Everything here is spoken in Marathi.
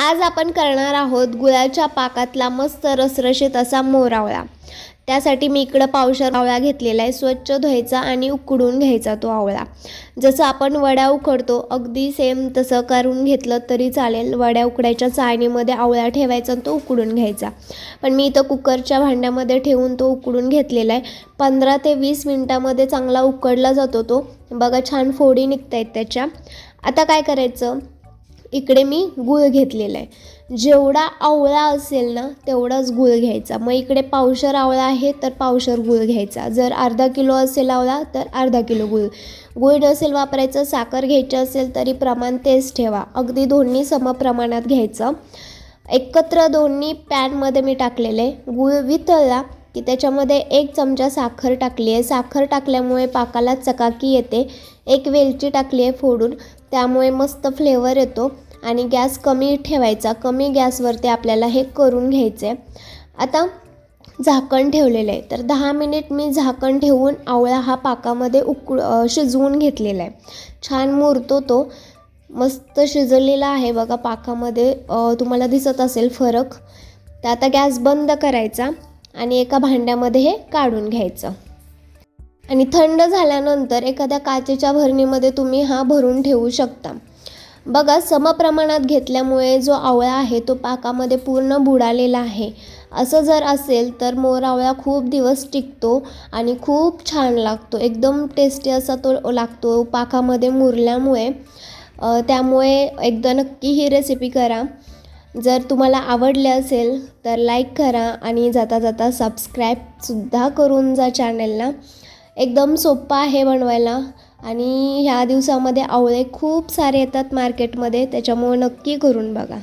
आज आपण करणार आहोत गुळाच्या पाकातला मस्त रसरशीत असा मोरावळा. त्यासाठी मी इकडं पावशर आवळा घेतलेला आहे स्वच्छ धुवायचा आणि उकडून घ्यायचा तो आवळा. जसं आपण वड्या उकडतो अगदी सेम तसं करून घेतलं तरी चालेल. वड्या उकडायच्या चाळणीमध्ये आवळा ठेवायचा आणि तो उकडून घ्यायचा. पण मी इथं कुकरच्या भांड्यामध्ये ठेवून तो उकडून घेतलेला आहे. पंधरा ते वीस मिनटामध्ये चांगला उकडला जातो तो. बघा छान फोडी निघत आहेत त्याच्या. आता काय करायचं? इकडे मी गूळ घेतलेला आहे. जेवढा आवळा असेल ना तेवढाच गूळ घ्यायचा. मग इकडे पावशर आवळा आहे तर पावशर गूळ घ्यायचा. जर अर्धा किलो असेल आवळा तर अर्धा किलो गूळ. गूळ नसेल वापरायचं साखर घ्यायची असेल तरी प्रमाण तेच ठेवा. अगदी दोन्ही समप्रमाणात घ्यायचं. एकत्र दोन्ही पॅनमध्ये मी टाकलेले गूळ वितळला की त्याच्यामध्ये एक चमचा साखर टाकली आहे. साखर टाकल्यामुळे पाकाला चकाकी येते. एक वेलची टाकली आहे फोडून. त्यामुळे मस्त फ्लेवर येतो आणि गॅस कमी ठेवायचा. कमी गॅसवरती आपल्याला हे करून घ्यायचं आहे आता झाकण ठेवलेलं आहे. तर दहा मिनिट मी झाकण ठेवून आवळा हा पाकामध्ये उकळ शिजवून घेतलेला आहे. छान मुरतो तो. मस्त शिजलेला आहे बघा पाकामध्ये. तुम्हाला दिसत असेल फरक. तर आता गॅस बंद करायचा. आणि एका भांड्यामध्ये हे काढून घ्यायचं. आणि थंड झाल्यानंतर एखाद्या काचेच्या भरणीमध्ये तुम्ही हा भरून ठेवू शकता. बघा समप्रमाणात घेतल्यामुळे जो आवळा आहे तो पाकामध्ये पूर्ण बुडालेला आहे. असं जर असेल तर मोर आवळा खूप दिवस टिकतो आणि खूप छान लागतो. एकदम टेस्टी असा तो लागतो पाकामध्ये मुरल्यामुळे. त्यामुळे एकदा नक्की ही रेसिपी करा. जर तुम्हाला आवडले असेल तर लाईक करा आणि जाता जाता सबस्क्राईबसुद्धा करून जा चॅनेलला एकदम सोप्पा आहे बनवायला आणि ह्या दिवसामध्ये आवळे खूप सारे येतात मार्केटमध्ये त्याच्यामुळे नक्की करून बघा.